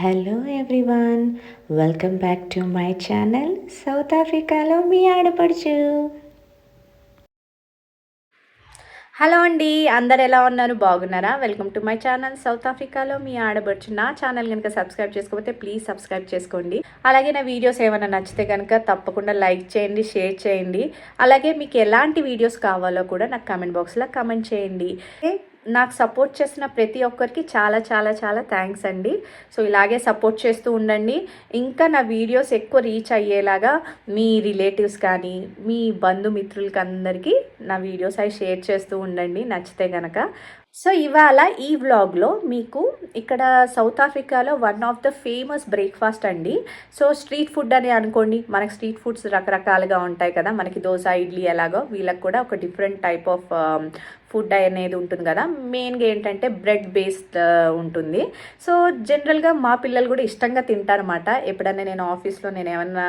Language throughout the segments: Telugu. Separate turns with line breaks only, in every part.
Hello everyone welcome back to my channel south ఆఫ్రికాలో మీ ఆడపడుచు. హలో అండి అందరు ఎలా ఉన్నారు? బాగున్నారా? Welcome to my channel south ఆఫ్రికాలో మీ ఆడబడుచు నా ఛానల్ కనుక సబ్స్క్రైబ్ చేసుకోకపోతే ప్లీజ్ సబ్స్క్రైబ్ చేసుకోండి. అలాగే నా వీడియోస్ ఏమైనా నచ్చితే కనుక తప్పకుండా లైక్ చేయండి షేర్ చేయండి. అలాగే మీకు ఎలాంటి వీడియోస్ కావాలో కూడా నాకు కామెంట్ బాక్స్లో కామెంట్ చేయండి. నాకు సపోర్ట్ చేసిన ప్రతి ఒక్కరికి చాలా చాలా చాలా థ్యాంక్స్ అండి. సో ఇలాగే సపోర్ట్ చేస్తూ ఉండండి. ఇంకా నా వీడియోస్ ఎక్కువ రీచ్ అయ్యేలాగా మీ రిలేటివ్స్ కానీ మీ బంధుమిత్రులకి అందరికీ నా వీడియోస్ అవి షేర్ చేస్తూ ఉండండి. నచ్చితే కనుక సో ఇవాళ ఈ వ్లాగ్లో మీకు ఇక్కడ సౌత్ ఆఫ్రికాలో one of the famous breakfast అండి. సో స్ట్రీట్ ఫుడ్ అని అనుకోండి మనకి స్ట్రీట్ ఫుడ్స్ రకరకాలుగా ఉంటాయి కదా. మనకి దోశ ఇడ్లీ ఎలాగో వీళ్ళకి కూడా ఒక డిఫరెంట్ టైప్ ఆఫ్ ఫుడ్ అనేది ఉంటుంది కదా. మెయిన్గా ఏంటంటే బ్రెడ్ బేస్డ్ ఉంటుంది. సో జనరల్గా మా పిల్లలు కూడా ఇష్టంగా తింటారన్నమాట. ఎప్పుడైనా నేను ఆఫీస్లో నేను ఏమన్నా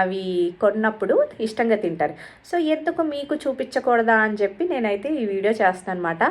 అవి కొన్నప్పుడు ఇష్టంగా తింటారు. సో ఎందుకు మీకు చూపించకూడదా అని చెప్పి నేనైతే ఈ వీడియో చేస్తాను అనమాట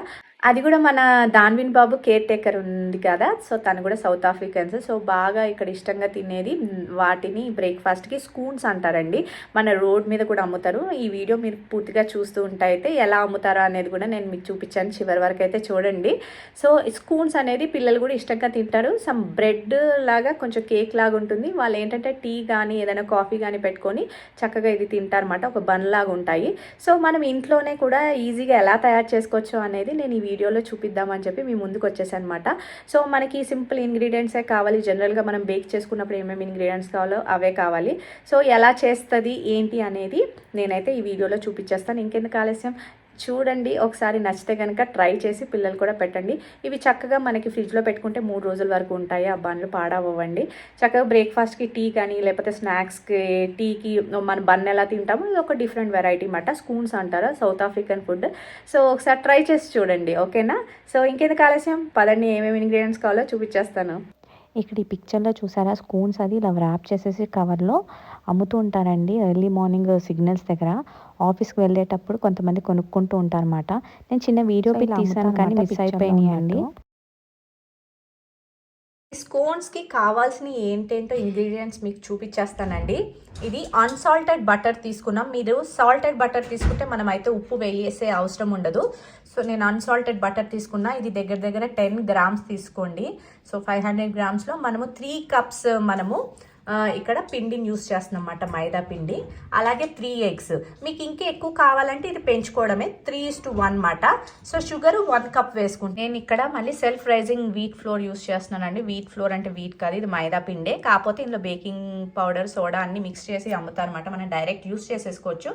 అది కూడా మన దాన్విన్ బాబు కేర్ టేకర్ ఉంది కదా సో తను కూడా సౌత్ ఆఫ్రికన్స్. సో బాగా ఇక్కడ ఇష్టంగా తినేది వాటిని బ్రేక్ఫాస్ట్కి స్కూన్స్ అంటారండి. మన రోడ్ మీద కూడా అమ్ముతారు. ఈ వీడియో మీరు పూర్తిగా చూస్తూ ఉంటే అయితే ఎలా అమ్ముతారో అనేది కూడా నేను మీకు చూపించాను చివరి వరకు అయితే చూడండి. సో స్కూన్స్ అనేది పిల్లలు కూడా ఇష్టంగా తింటారు. సమ్ బ్రెడ్ లాగా కొంచెం కేక్ లాగా ఉంటుంది. వాళ్ళు ఏంటంటే టీ కానీ ఏదైనా కాఫీ కానీ పెట్టుకొని చక్కగా ఇది తింటారన్నమాట. ఒక బన్ లాగా ఉంటాయి. సో మనం ఇంట్లోనే కూడా ఈజీగా ఎలా తయారు చేసుకోవచ్చు అనేది నేను ఈ వీడియోలో చూపిద్దామని చెప్పి మీ ముందుకు వచ్చేసాను అనమాట సో మనకి సింపుల్ ఇంగ్రీడియంట్సే కావాలి. జనరల్గా మనం బేక్ చేసుకున్నప్పుడు ఏమేమి ఇంగ్రీడియంట్స్ కావాలో అవే కావాలి. సో ఎలా చేస్తుంది ఏంటి అనేది నేనైతే ఈ వీడియోలో చూపించేస్తాను. ఇంకెందుకు ఆలస్యం? చూడండి ఒకసారి నచ్చితే కనుక ట్రై చేసి పిల్లలు కూడా పెట్టండి. ఇవి చక్కగా మనకి ఫ్రిడ్జ్లో పెట్టుకుంటే మూడు రోజుల వరకు ఉంటాయి. ఆ బండ్లు పాడవ్వండి. చక్కగా బ్రేక్ఫాస్ట్కి టీ కానీ లేకపోతే స్నాక్స్కి టీకి మన బన్ ఎలా తింటామో ఇది ఒక డిఫరెంట్ వెరైటీ అన్నమాట. స్కూన్స్ అంటారు సౌత్ ఆఫ్రికన్ ఫుడ్. సో ఒకసారి ట్రై చేసి చూడండి ఓకేనా? సో ఇంకెందుకు ఆలస్యం? పదండి ఏమేమి ఇంగ్రీడియంట్స్ కావాలో చూపించేస్తాను.
ఇక్కడ ఈ పిక్చర్లో చూసారా? స్కూన్స్ అది ఇలా ర్యాప్ చేసేసి కవర్లో అమ్ముతూ ఉంటారండి. ఎర్లీ మార్నింగ్ సిగ్నల్స్ దగ్గర ఆఫీస్కి వెళ్ళేటప్పుడు కొంతమంది కొనుక్కుంటూ ఉంటారన్నమాట. నేను చిన్న వీడియో పిక్ తీసాను కానీ మిస్ అయిపోయినాయి అండి.
స్కోన్స్కి కావాల్సిన ఏంటేంటో ఇంగ్రీడియంట్స్ మీకు చూపించేస్తానండి. ఇది అన్సాల్టెడ్ బటర్ తీసుకున్నాం. మీరు సాల్టెడ్ బటర్ తీసుకుంటే మనం అయితే ఉప్పు వేయేసే అవసరం ఉండదు. సో నేను అన్సాల్టెడ్ బటర్ తీసుకున్నా. ఇది దగ్గర దగ్గర టెన్ గ్రామ్స్ తీసుకోండి. సో ఫైవ్ హండ్రెడ్ గ్రామ్స్లో మనము త్రీ కప్స్ మనము ఇక్కడ పిండిని యూస్ చేస్తున్నాం అన్నమాట మైదా పిండి. అలాగే త్రీ ఎగ్స్ మీకు ఇంకా ఎక్కువ కావాలంటే ఇది పెంచుకోవడమే త్రీ ఇస్ టు వన్ మాట సో షుగర్ వన్ కప్ వేసుకుంటాను నేను ఇక్కడ మళ్ళీ self raising wheat flour use చేస్తున్నానండి. వీట్ ఫ్లోర్ అంటే వీట్ కాదు ఇది మైదా పిండే. కాకపోతే ఇందులో బేకింగ్ పౌడర్ సోడా అన్ని మిక్స్ చేసి అమ్ముతారనమాట మనం డైరెక్ట్ యూస్ చేసేసుకోవచ్చు.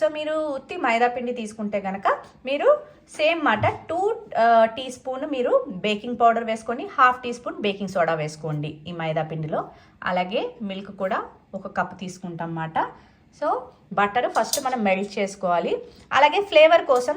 సో మీరు ఉత్తి మైదా పిండి తీసుకుంటే కనుక మీరు సేమ్ మాట టూ టీ స్పూన్ మీరు బేకింగ్ పౌడర్ వేసుకొని half teaspoon baking soda వేసుకోండి ఈ మైదా పిండిలో. అలాగే మిల్క్ కూడా ఒక కప్ తీసుకుంటాం అన్నమాట సో బటర్ ఫస్ట్ మనం మెల్ట్ చేసుకోవాలి. అలాగే ఫ్లేవర్ కోసం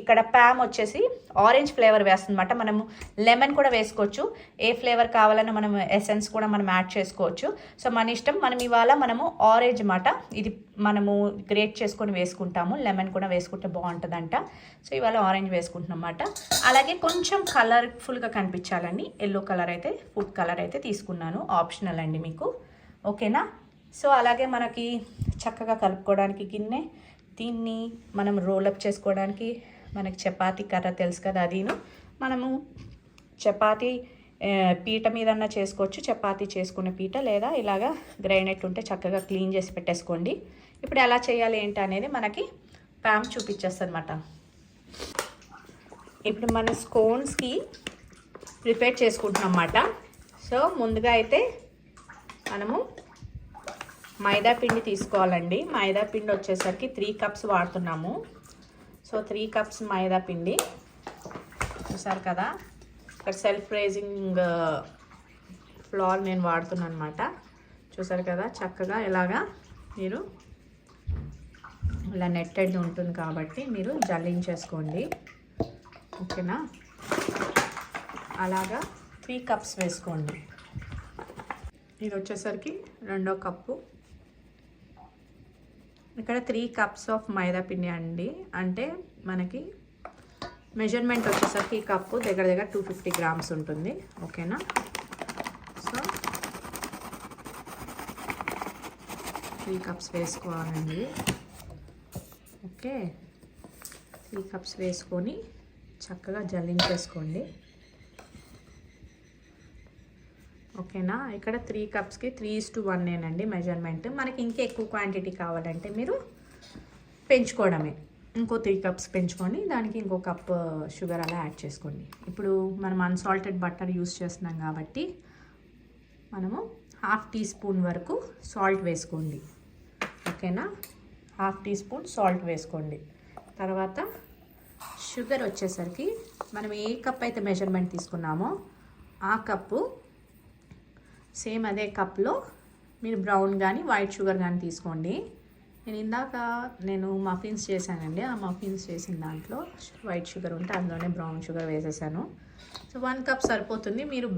ఇక్కడ ప్యామ్ వచ్చేసి ఆరెంజ్ ఫ్లేవర్ వేస్తుందన్నమాట. మనము లెమన్ కూడా వేసుకోవచ్చు. ఏ ఫ్లేవర్ కావాలన్నా మనం ఎసెన్స్ కూడా మనం యాడ్ చేసుకోవచ్చు. సో మన ఇష్టం మనం ఇవాళ మనము ఆరెంజ్ మాట ఇది మనము గ్రేట్ చేసుకొని వేసుకుంటాము. లెమన్ కూడా వేసుకుంటే బాగుంటుందంట. సో ఇవాళ ఆరెంజ్ వేసుకుంటున్నాం అన్నమాట అలాగే కొంచెం కలర్ఫుల్గా కనిపించాలండి. ఎల్లో కలర్ అయితే ఫుడ్ కలర్ అయితే తీసుకున్నాను. ఆప్షనల్ అండి మీకు. ఓకేనా? సో అలాగే మనకి చక్కగా కలుపుకోవడానికి గిన్నె దీన్ని మనం రోల్ అప్ చేసుకోవడానికి మనకి చపాతీ కర్ర తెలుసు కదా అదీను. మనము చపాతీ పీట మీదన్నా చేసుకోవచ్చు. చపాతీ చేసుకునే పీట లేదా ఇలాగా గ్రైనెట్ ఉంటే చక్కగా క్లీన్ చేసి పెట్టేసుకోండి. ఇప్పుడు ఎలా చేయాలి ఏంటి అనేది మనకి ప్యామ్ చూపించేస్తుంది అనమాట ఇప్పుడు మన స్కోన్స్కి ప్రిపేర్ చేసుకుంటున్నాం అన్నమాట సో ముందుగా అయితే మనము మైదా పిండి తీసుకోవాలండి. మైదా పిండి వచ్చేసరికి త్రీ కప్స్ వాడుతున్నాము. సో త్రీ కప్స్ మైదా పిండి. చూసారు కదా? ఇక్కడ సెల్ఫ్ రేజింగ్ ఫ్లోర్ నేను వాడుతున్నాను అనమాట చూసారు కదా? చక్కగా ఇలాగా మీరు ఇలా నెట్టెడ్ ఉంటుంది కాబట్టి మీరు జల్లించేసుకోండి. ఓకేనా? అలాగా త్రీ కప్స్ వేసుకోండి. ఇది వచ్చేసరికి రెండో కప్పు. ఇక్కడ త్రీ కప్స్ ఆఫ్ మైదా పిండి అండి. అంటే మనకి మెజర్మెంట్ వచ్చేసరికి ఈ కప్పు దగ్గర దగ్గర టూ ఫిఫ్టీ గ్రామ్స్ ఉంటుంది. ఓకేనా సో త్రీ కప్స్ వేసుకోవాలండి. ఓకే త్రీ కప్స్ వేసుకొని చక్కగా జల్లించేసుకోండి. ఓకేనా? ఇక్కడ three కప్స్కి three is to one measurement మనకి ఇంకా ఎక్కువ క్వాంటిటీ కావాలంటే మీరు పెంచుకోవడమే. ఇంకో త్రీ కప్స్ పెంచుకొని దానికి ఇంకో కప్ షుగర్ uh, అలా యాడ్ చేసుకోండి. ఇప్పుడు మనం అన్సాల్టెడ్ బటర్ యూస్ చేస్తున్నాం కాబట్టి మనము హాఫ్ టీ స్పూన్ వరకు సాల్ట్ వేసుకోండి. ఓకేనా? హాఫ్ టీ స్పూన్ సాల్ట్ వేసుకోండి. తర్వాత షుగర్ వచ్చేసరికి మనం ఏ కప్ అయితే మెజర్మెంట్ తీసుకున్నామో ఆ కప్పు సేమ్ అదే కప్లో మీరు బ్రౌన్ కానీ వైట్ షుగర్ కానీ తీసుకోండి. నేను ఇందాక నేను మఫిన్స్ చేశానండి. ఆ మఫిన్స్ చేసిన దాంట్లో వైట్ షుగర్ ఉంటే అందులోనే బ్రౌన్ షుగర్ వేసేసాను. సో వన్ కప్ సరిపోతుంది. మీరు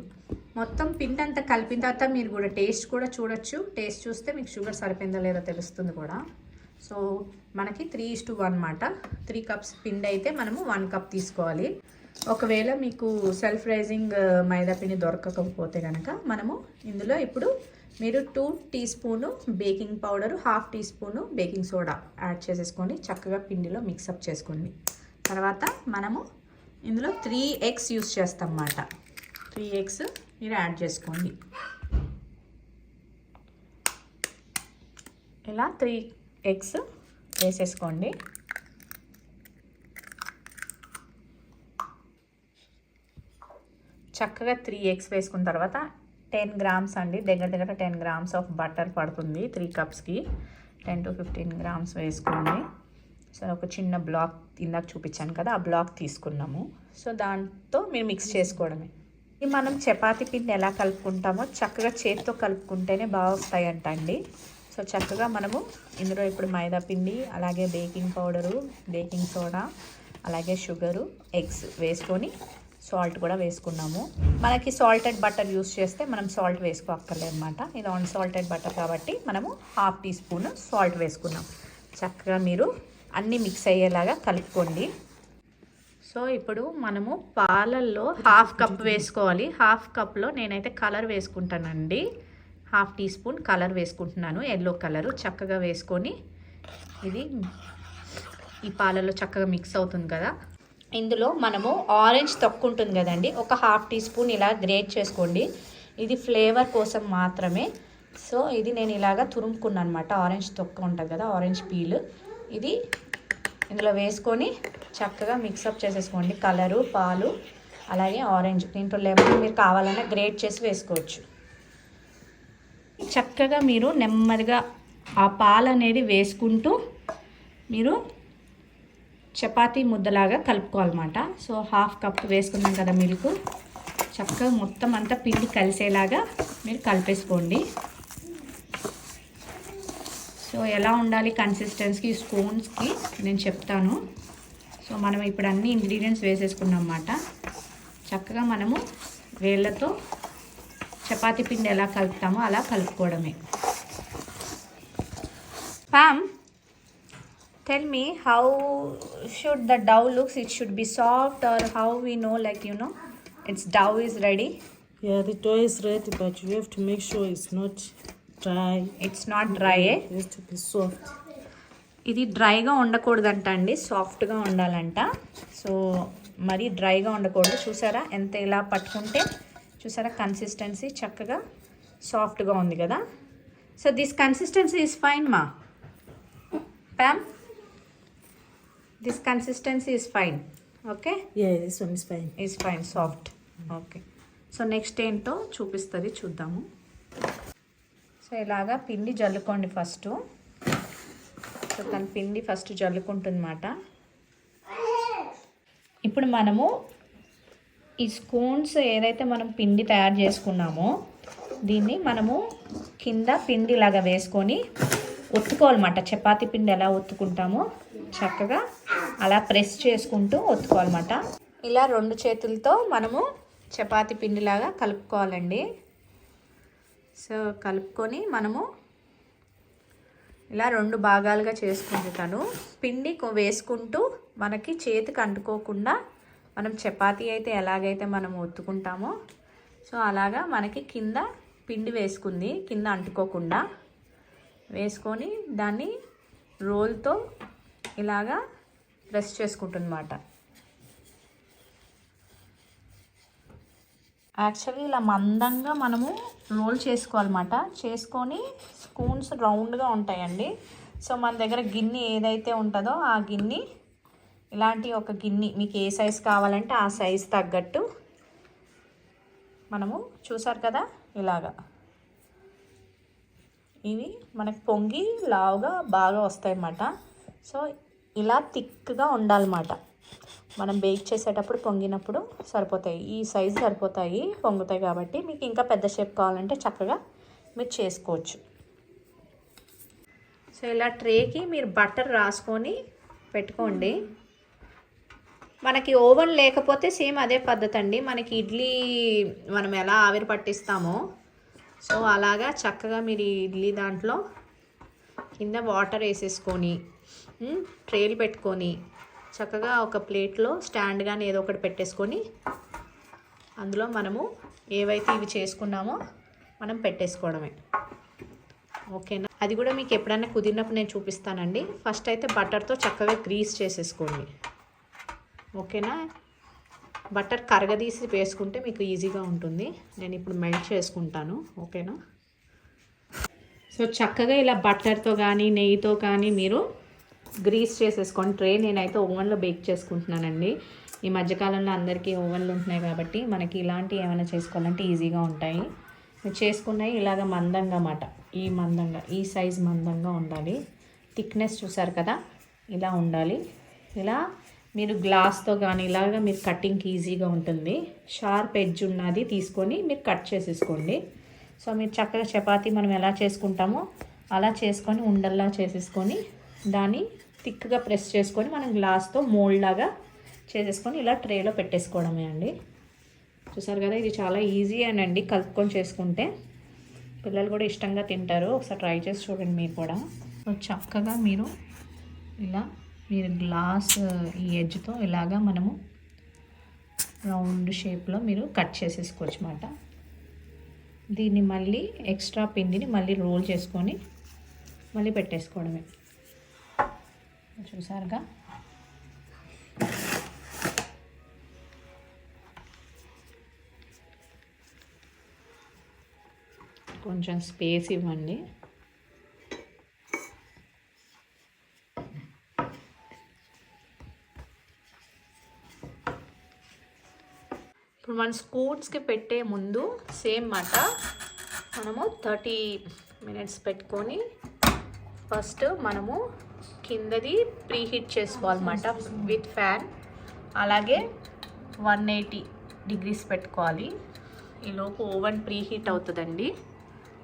మొత్తం పిండి అంతా కలిపిన తర్వాత మీరు కూడా టేస్ట్ కూడా చూడొచ్చు. టేస్ట్ చూస్తే మీకు షుగర్ సరిపోయిందో లేదో తెలుస్తుంది కూడా. సో మనకి త్రీ ఇస్ టు వన్ మాట త్రీ కప్స్ పిండి అయితే మనము వన్ కప్ తీసుకోవాలి. ఒకవేళ మీకు సెల్ఫ్ రైజింగ్ uh, మైదా పిండి దొరకకపోతే కనుక మనము ఇందులో ఇప్పుడు మీరు two teaspoon baking powder half teaspoon baking soda add చేసేసుకోండి. చక్కగా పిండిలో మిక్సప్ చేసుకోండి. తర్వాత మనము ఇందులో త్రీ ఎగ్స్ యూస్ చేస్తాం అన్నమాట త్రీ ఎగ్స్ మీరు యాడ్ చేసుకోండి. ఇలా త్రీ ఎగ్స్ వేసేసుకోండి. చక్కగా త్రీ ఎగ్స్ వేసుకున్న తర్వాత టెన్ గ్రామ్స్ అండి. దగ్గర దగ్గర టెన్ గ్రామ్స్ ఆఫ్ బటర్ పడుతుంది త్రీ కప్స్కి టెన్ టు ఫిఫ్టీన్ గ్రామ్స్ వేసుకోండి సో ఒక చిన్న బ్లాక్ ఇందాక చూపించాను కదా ఆ బ్లాక్ తీసుకున్నాము. సో దాంతో మీరు మిక్స్ చేసుకోవడమే. ఇది మనం చపాతి పిండి ఎలా కలుపుకుంటామో చక్కగా చేతితో కలుపుకుంటేనే బాగా వస్తాయంట అండి సో చక్కగా మనము ఇందులో ఇప్పుడు మైదా పిండి అలాగే బేకింగ్ పౌడరు బేకింగ్ సోడా అలాగే షుగరు ఎగ్స్ వేసుకొని సాల్ట్ కూడా వేసుకున్నాము. మనకి సాల్టెడ్ బటర్ యూస్ చేస్తే మనం సాల్ట్ వేసుకోక్కర్లేదన్నమాట. ఇది ఇది అన్సాల్టెడ్ బటర్ కాబట్టి మనము హాఫ్ టీ స్పూన్ సాల్ట్ వేసుకున్నాం. చక్కగా మీరు అన్నీ మిక్స్ అయ్యేలాగా కలుపుకోండి. సో ఇప్పుడు మనము పాలల్లో హాఫ్ కప్ వేసుకోవాలి. హాఫ్ కప్లో నేనైతే కలర్ వేసుకుంటానండి. హాఫ్ టీ స్పూన్ కలర్ వేసుకుంటున్నాను. ఎల్లో కలరు చక్కగా వేసుకొని ఇది ఈ పాలలో చక్కగా మిక్స్ అవుతుంది కదా. ఇందులో మనము ఆరెంజ్ తక్కువ ఉంటుంది కదండి. ఒక హాఫ్ టీ స్పూన్ ఇలా గ్రేట్ చేసుకోండి. ఇది ఫ్లేవర్ కోసం మాత్రమే. సో ఇది నేను ఇలాగా తురుముకున్నాను అనమాట ఆరెంజ్ తొక్క ఉంటుంది కదా ఆరెంజ్ పీల్. ఇది ఇందులో వేసుకొని చక్కగా మిక్సప్ చేసేసుకోండి. కలరు పాలు అలాగే ఆరెంజ్. దీంట్లో లెమన్ మీరు కావాలన్నా గ్రేట్ చేసి వేసుకోవచ్చు. చక్కగా మీరు నెమ్మదిగా ఆ పాలు అనేది వేసుకుంటూ మీరు చపాతీ ముద్దలాగా కలుపుకోవాలన్నమాట. సో హాఫ్ కప్ వేసుకున్నాం కదా మిల్క్. చక్కగా మొత్తం అంతా పిండి కలిసేలాగా మీరు కలిపేసుకోండి. సో ఎలా ఉండాలి కన్సిస్టెన్స్కి స్పూన్స్కి నేను చెప్తాను. సో మనం ఇప్పుడు అన్ని ఇంగ్రీడియంట్స్ వేసేసుకున్నాం అన్నమాట. చక్కగా మనము వేళ్ళతో చపాతీ పిండి ఎలా కలుపుతామో అలా కలుపుకోవడమే. Pam! Tell me how should the dough looks it should be soft or how we know like you know it's dough is ready
Yeah, the dough is ready, but you have to make sure it's not dry.
It's not dry
It has to be soft.
ఇది డ్రైగా ఉండకూడదంట అండి సాఫ్ట్గా ఉండాలంట. సో మరీ డ్రైగా ఉండకూడదు. చూసారా? ఎంత ఇలా పట్టుకుంటే చూసారా? కన్సిస్టెన్సీ చక్కగా సాఫ్ట్గా ఉంది కదా? So this consistency is fine మా Pam this consistency is fine okay
Yeah, this one is fine.
Is fine soft okay so next ఏంటో చూపిస్తుంది చూద్దాము. సో ఇలాగా పిండి జల్లుకోండి ఫస్ట్ సో తన పిండి ఫస్ట్ జల్లుకుంటుందన్నమాట. ఇప్పుడు మనము ఈ స్పూన్స్ ఏదైతే మనం పిండి తయారు చేసుకున్నామో దీన్ని మనము కింద పిండి ఇలాగా వేసుకొని ఒత్తుకోవాలన్నమాట. చపాతీ పిండి ఎలా ఒత్తుకుంటామో చక్కగా అలా ప్రెస్ చేసుకుంటూ ఒత్తుకోవాలన్నమాట. ఇలా రెండు చేతులతో మనము చపాతి పిండిలాగా కలుపుకోవాలండి. సో కలుపుకొని మనము ఇలా రెండు భాగాలుగా చేసుకుంటాను పిండి వేసుకుంటూ మనకి చేతికి అంటుకోకుండా మనం చపాతీ అయితే ఎలాగైతే మనం ఒత్తుకుంటామో సో అలాగా మనకి కింద పిండి వేసుకుంది. కింద అంటుకోకుండా వేసుకొని దాన్ని రోల్తో ఇలాగా ప్రెస్ చేసుకుంటున్నమాట యాక్చువల్లీ ఇలా మందంగా మనము రోల్ చేసుకోవాలన్నమాట. చేసుకొని స్పూన్స్ రౌండ్గా ఉంటాయండి. సో మన దగ్గర గిన్నె ఏదైతే ఉంటుందో ఆ గిన్నె ఇలాంటి ఒక గిన్నె మీకు ఏ సైజ్ కావాలంటే ఆ సైజ్ తగ్గట్టు మనము చూసారు కదా ఇలాగా. ఇవి మనకు పొంగి లావుగా బాగా వస్తాయన్నమాట. సో ఇలా థిక్గా ఉండాలన్నమాట. మనం బేక్ చేసేటప్పుడు పొంగినప్పుడు సరిపోతాయి. ఈ సైజు సరిపోతాయి పొంగుతాయి కాబట్టి మీకు ఇంకా పెద్ద షేప్ కావాలంటే చక్కగా మీరు చేసుకోవచ్చు. సో ఇలా ట్రేకి మీరు బటర్ రాసుకొని పెట్టుకోండి. మనకి ఓవెన్ లేకపోతే సేమ్ అదే పద్ధతి అండి మనకి ఇడ్లీ మనం ఎలా ఆవిరి పట్టిస్తామో సో అలాగా చక్కగా మీరు ఇడ్లీ దాంట్లో కింద వాటర్ వేసేసుకొని ట్రేలు పెట్టుకొని చక్కగా ఒక ప్లేట్లో స్టాండ్ కానీ ఏదో ఒకటి పెట్టేసుకొని అందులో మనము ఏవైతే ఇవి చేసుకున్నామో మనం పెట్టేసుకోవడమే. ఓకేనా? అది కూడా మీకు ఎప్పుడైనా కుదిరినప్పుడు నేను చూపిస్తానండి. ఫస్ట్ అయితే బటర్తో చక్కగా గ్రీస్ చేసేసుకోండి. ఓకేనా? బటర్ కరగదీసి వేసుకుంటే మీకు ఈజీగా ఉంటుంది. నేను ఇప్పుడు మెల్ట్ చేసుకుంటాను. ఓకేనా? సో చక్కగా ఇలా బటర్తో కానీ నెయ్యితో కానీ మీరు గ్రీస్ చేసేసుకోండి. ట్రే నేనైతే ఓవెన్లో బేక్ చేసుకుంటున్నానండి. ఈ మధ్యకాలంలో అందరికీ ఓవెన్లు ఉంటున్నాయి కాబట్టి మనకి ఇలాంటివి ఏమైనా చేసుకోవాలంటే ఈజీగా ఉంటాయి. మీరు చేసుకున్నవి ఇలాగ మందంగా అన్నమాట. ఈ మందంగా ఈ సైజ్ మందంగా ఉండాలి. థిక్నెస్ చూసారు కదా? ఇలా ఉండాలి. ఇలా మీరు గ్లాస్తో కానీ ఇలాగ మీరు కటింగ్కి ఈజీగా ఉంటుంది. షార్ప్ ఎడ్జ్ ఉన్నది తీసుకొని మీరు కట్ చేసేసుకోండి. సో మీరు చక్కగా చపాతీ మనం ఎలా చేసుకుంటామో అలా చేసుకొని ఉండల్లా చేసేసుకొని దాన్ని థిక్గా ప్రెస్ చేసుకొని మనం గ్లాస్తో మోల్డ్ లాగా చేసేసుకొని ఇలా ట్రేలో పెట్టేసుకోవడమే అండి. చూసారు కదా ఇది చాలా ఈజీ అండి కలుపుకొని చేసుకుంటే. పిల్లలు కూడా ఇష్టంగా తింటారు. ఒకసారి ట్రై చేసి చూడండి మీరు కూడా. సో చక్కగా మీరు ఇలా మీరు గ్లాస్ uh, ఈ ఎడ్జ్తో ఇలాగా మనము రౌండ్ షేప్లో మీరు కట్ చేసేసుకోవచ్చు అన్నమాట. దీన్ని మళ్ళీ ఎక్స్ట్రా పిండిని మళ్ళీ రోల్ చేసుకొని మళ్ళీ పెట్టేసుకోవడమే. చూసారుగా? కొంచెం స్పేస్ ఇవ్వండి. ఇప్పుడు మన స్కూట్స్కి పెట్టే ముందు సేమ్ మాట. మనము థర్టీ మినిట్స్ పెట్టుకొని ఫస్ట్ మనము కిందది ప్రీ హీట్ చేసుకోవాలన్నమాట విత్ ఫ్యాన్. అలాగే వన్ ఎయిటీ డిగ్రీస్ పెట్టుకోవాలి. ఈలోపు ఓవెన్ ప్రీ హీట్ అవుతుందండి.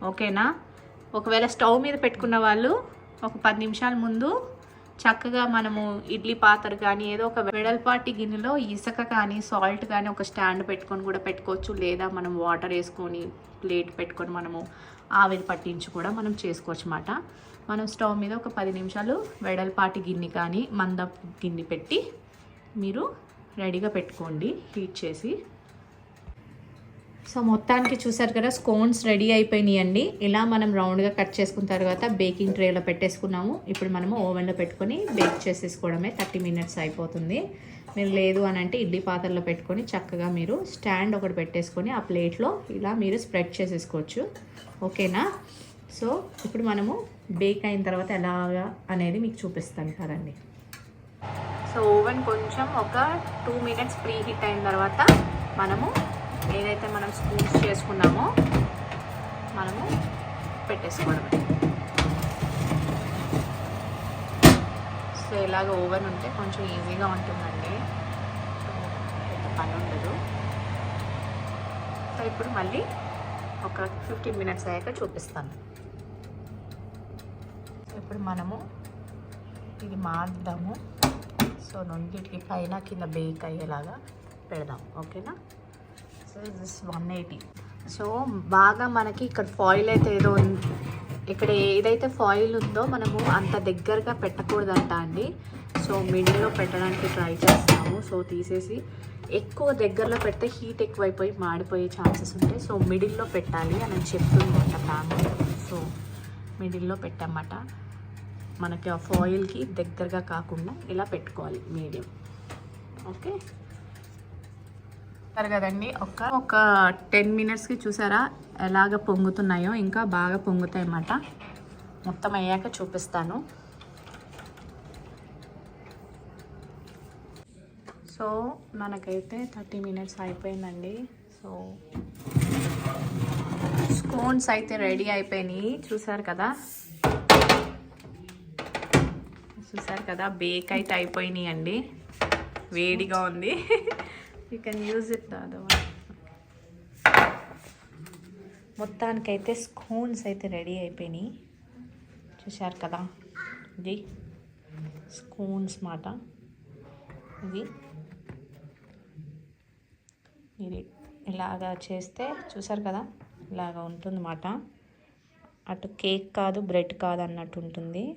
ఓకేనా? ఒకవేళ స్టవ్ మీద పెట్టుకున్న వాళ్ళు ఒక పది నిమిషాల ముందు చక్కగా మనము ఇడ్లీ పాత్ర కానీ ఏదో ఒక వెడల్పాటి గిన్నెలో ఇసుక కానీ సాల్ట్ కానీ ఒక స్టాండ్ పెట్టుకొని కూడా పెట్టుకోవచ్చు. లేదా మనం వాటర్ వేసుకొని ప్లేట్ పెట్టుకొని మనము ఆవిరి పట్టించి కూడా మనం చేసుకోవచ్చు అన్నమాట. మనం స్టవ్ మీద ఒక పది నిమిషాలు వెడల్పాటి గిన్నె కానీ మంద గిన్నె పెట్టి మీరు రెడీగా పెట్టుకోండి. హీట్ చేసి సో మొత్తానికి చూసారు కదా స్కోన్స్ రెడీ అయిపోయినాయండి. ఇలా మనం రౌండ్గా కట్ చేసుకున్న తర్వాత బేకింగ్ ట్రేలో పెట్టేసుకున్నాము. ఇప్పుడు మనము ఓవెన్లో పెట్టుకొని బేక్ చేసేసుకోవడమే థర్టీ మినిట్స్ అయిపోతుంది. మీరు లేదు అని అంటే ఇడ్లీ పాత్రలో పెట్టుకొని చక్కగా మీరు స్టాండ్ ఒకటి పెట్టేసుకొని ఆ ప్లేట్లో ఇలా మీరు స్ప్రెడ్ చేసేసుకోవచ్చు. ఓకేనా? సో ఇప్పుడు మనము బేక్ అయిన తర్వాత ఎలాగా అనేది మీకు చూపిస్తాను కదండి సో ఓవెన్ కొంచెం ఒక టూ మినిట్స్ ప్రీ హీట్ అయిన తర్వాత మనము ఏదైతే మనం స్పూన్స్ చేసుకున్నామో మనము పెట్టేసుకోవడమే. సో ఇలాగ ఓవెన్ ఉంటే కొంచెం ఈజీగా ఉంటుందండి. సో పెద్ద పని ఉండదు. సో ఇప్పుడు మళ్ళీ ఒక ఫిఫ్టీన్ మినిట్స్ అయ్యాక చూపిస్తాను. ఇప్పుడు మనము ఇది మార్దాము సో రెండింటికి పైన కింద బేక్ అయ్యేలాగా పెడదాం. ఓకేనా? So this one eighty so బాగా మనకి ఇక్కడ ఫాయిల్ అయితే ఏదో ఇక్కడ ఏదైతే ఫాయిల్ ఉందో మనము అంత దగ్గరగా పెట్టకూడదంట అండి. సో మిడిల్లో పెట్టడానికి ట్రై చేస్తాము. సో తీసేసి ఎక్కువ దగ్గరలో పెడితే హీట్ ఎక్కువైపోయి మాడిపోయే ఛాన్సెస్ ఉంటాయి. సో మిడిల్లో పెట్టాలి అని చెప్తుందంట ఫ్యామిలీ సో మిడిల్లో పెట్టమాట. మనకి ఆ ఫాయిల్కి దగ్గరగా కాకుండా ఇలా పెట్టుకోవాలి మీడియం ఓకే చూస్తారు కదండి. ఒక ఒక టెన్ మినిట్స్కి చూసారా ఎలాగ పొంగుతున్నాయో? ఇంకా బాగా పొంగుతాయి అన్నమాట. మొత్తం అయ్యాక చూపిస్తాను. సో మనకైతే థర్టీ మినిట్స్ అయిపోయిందండి. సో స్కోన్స్ అయితే రెడీ అయిపోయినాయి. చూసారు కదా? చూసారు కదా? బేక్ అయితే అయిపోయినాయి అండి వేడిగా ఉంది. యూ కెన్ యూజ్ ఇట్ మొత్తానికైతే స్కోన్స్ అయితే రెడీ అయిపోయినాయి. చూశారు కదా? ఇది స్కోన్స్ మాట. ఇది ఇది ఇలాగా చేస్తే చూసారు కదా? ఇలాగా ఉంటుందన్నమాట. అటు కేక్ కాదు బ్రెడ్ కాదు అన్నట్టు ఉంటుంది.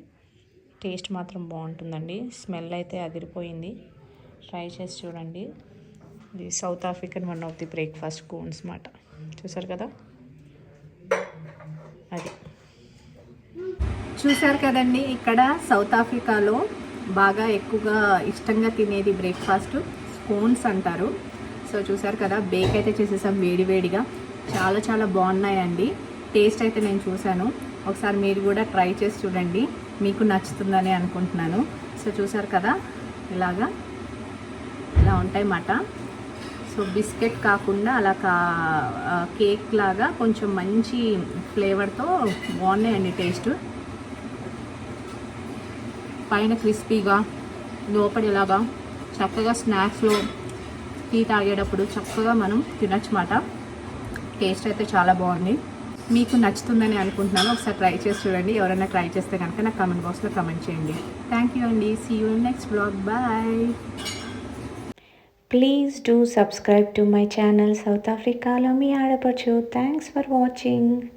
టేస్ట్ మాత్రం బాగుంటుందండి. స్మెల్ అయితే అదిరిపోయింది. ట్రై చేసి చూడండి. ఇది South African one of the breakfast scones మాట. చూసారు కదా? అది. చూసారు కదండి ఇక్కడ సౌత్ ఆఫ్రికాలో బాగా ఎక్కువగా ఇష్టంగా తినేది బ్రేక్ఫాస్ట్ స్కోన్స్ అంటారు. సో చూసారు కదా బేక్ అయితే చేసేసాం వేడివేడిగా చాలా చాలా బాగున్నాయండి. టేస్ట్ అయితే నేను చూశాను. ఒకసారి మీరు కూడా ట్రై చేసి చూడండి. మీకు నచ్చుతుందని అనుకుంటున్నాను. సో చూసారు కదా ఇలాగా ఇలా ఉంటాయి మాట సో బిస్కెట్ కాకుండా అలా కా కేక్ లాగా కొంచెం మంచి ఫ్లేవర్తో బాగున్నాయండి టేస్ట్. పైన క్రిస్పీగా లోపడేలాగా చక్కగా స్నాక్స్లో టీ తాగేటప్పుడు చక్కగా మనం తినచ్చు మాట టేస్ట్ అయితే చాలా బాగుంది. మీకు నచ్చుతుందని అనుకుంటున్నాను. ఒకసారి ట్రై చేసి చూడండి. ఎవరైనా ట్రై చేస్తే కనుక నాకు కామెంట్ బాక్స్లో కమెంట్ చేయండి. థ్యాంక్ యూ అండి. See you next blog bye
Please do subscribe to my channel South Africa Lomi Adapachu. Thanks for watching.